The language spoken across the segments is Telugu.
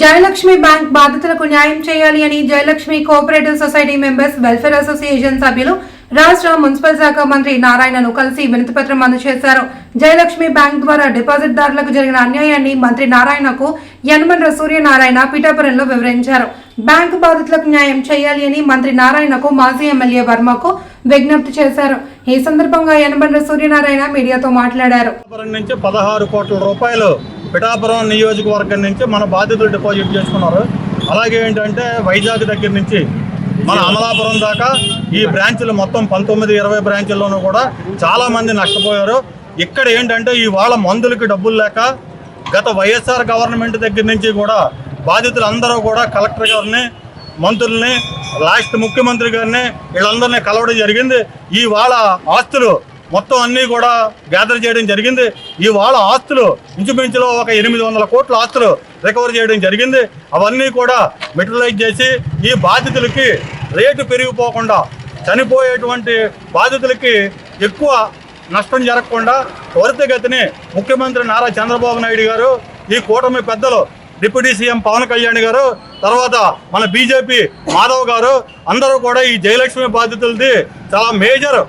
జయలక్ష్మి బ్యాంక్ బాధితులకు న్యాయం చేయాలి అని Jayalakshmi cooperative society members welfare association సభ్యులు రాష్ట్ర మున్సిపల్ శాఖ మంత్రి నారాయణను కలిసి వినతిపత్రం అందజేశారు. జయలక్ష్మి బ్యాంక్ ద్వారా డిపాజిట్దారులకు జరిగిన అన్యాయాన్ని మంత్రి నారాయణకు యనమల సూర్యనారాయణ పిఠాపురంలో వివరించారు. బ్యాంకు బాధితులకు న్యాయం చేయాలి అని మంత్రి నారాయణకు మాజీ ఎమ్మెల్యే వర్మకు విజ్ఞప్తి చేశారు. ఈ సందర్భంగా యనమల సూర్యనారాయణ మీడియాతో మాట్లాడారు. నుంచి పదహారు కోట్ల రూపాయలు పిఠాపురం నియోజకవర్గం నుంచి మన బాధితులు డిపాజిట్ చేసుకున్నారు. అలాగే ఏంటంటే వైజాగ్ దగ్గర నుంచి మన అమలాపురం దాకా ఈ బ్రాంచ్లు మొత్తం పంతొమ్మిది ఇరవై బ్రాంచ్ల్లోనూ కూడా చాలామంది నష్టపోయారు. ఇక్కడ ఏంటంటే ఇవాళ మందులకి డబ్బులు లేక గత వైఎస్ఆర్ గవర్నమెంట్ దగ్గర నుంచి కూడా బాధితులందరూ కూడా కలెక్టర్ గారిని మంత్రుల్ని లాస్ట్ ముఖ్యమంత్రి గారిని వీళ్ళందరినీ కలవడం జరిగింది. ఈ వాళ్ళ ఆస్తులు మొత్తం అన్నీ కూడా గ్యాదర్ చేయడం జరిగింది. ఈ వాళ్ళ ఆస్తులు ఇంచుమించులో ఒక ఎనిమిది వందల కోట్ల ఆస్తులు రికవర్ చేయడం జరిగింది. అవన్నీ కూడా మెటలైజ్ చేసి ఈ బాధితులకి రేటు పెరిగిపోకుండా చనిపోయేటువంటి బాధితులకి ఎక్కువ నష్టం జరగకుండా త్వరితగతిని ముఖ్యమంత్రి నారా చంద్రబాబు నాయుడు గారు ఈ కూటమి పెద్దలు డిప్యూటీ సీఎం పవన్ కళ్యాణ్ గారు తర్వాత మన బీజేపీ మాధవ్ గారు అందరూ కూడా ఈ జయలక్ష్మి బాధితులది చాలా మేజర్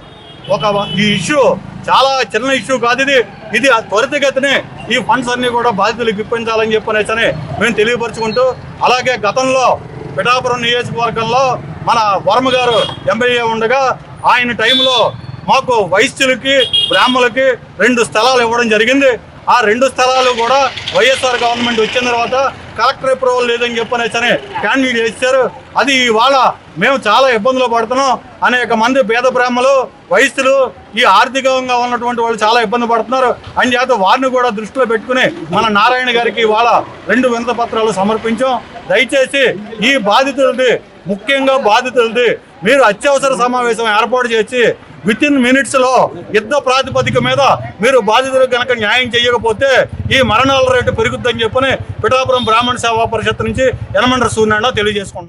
ఒక ఈ ఇష్యూ చాలా చిన్న ఇష్యూ కాదు ఇది. ఇది త్వరితగతిని ఈ ఫండ్స్ అన్ని కూడా బాధితులకు ఇప్పించాలని చెప్పనేసని మేము తెలియపరుచుకుంటూ అలాగే గతంలో పిఠాపురం నియోజకవర్గంలో మన వర్మ గారు ఎమ్మెల్యే ఉండగా ఆయన టైంలో మాకు వైశ్యులకి బ్రాహ్మణులకి రెండు స్థలాలు ఇవ్వడం జరిగింది. ఆ రెండు స్థలాలు కూడా వైఎస్ఆర్ గవర్నమెంట్ వచ్చిన తర్వాత కలెక్టర్ అప్రూవల్ లేదని చెప్పనేసని క్యాండిడేట్ చేశారు. అది ఇవాళ మేము చాలా ఇబ్బందులు పడుతున్నాం. అనేక మంది పేద బ్రాహ్మలు వయస్సులు ఈ ఆర్థికంగా ఉన్నటువంటి వాళ్ళు చాలా ఇబ్బంది పడుతున్నారు. అని చేత వారిని కూడా దృష్టిలో పెట్టుకుని మన నారాయణ గారికి ఇవాళ రెండు వినత పత్రాలు సమర్పించాం. దయచేసి ఈ బాధితులది ముఖ్యంగా బాధితులది మీరు అత్యవసర సమావేశం ఏర్పాటు చేసి విత్ ఇన్ మినిట్స్లో యుద్ధ ప్రాతిపదిక మీద మీరు బాధితులకు కనుక న్యాయం చేయకపోతే ఈ మరణాల రేటు పెరుగుద్దని చెప్పని పిఠాపురం బ్రాహ్మణ సేవా పరిషత్ నుంచి యనమండ్ర సూర్యనారాయణ తెలియజేసుకుంటున్నాం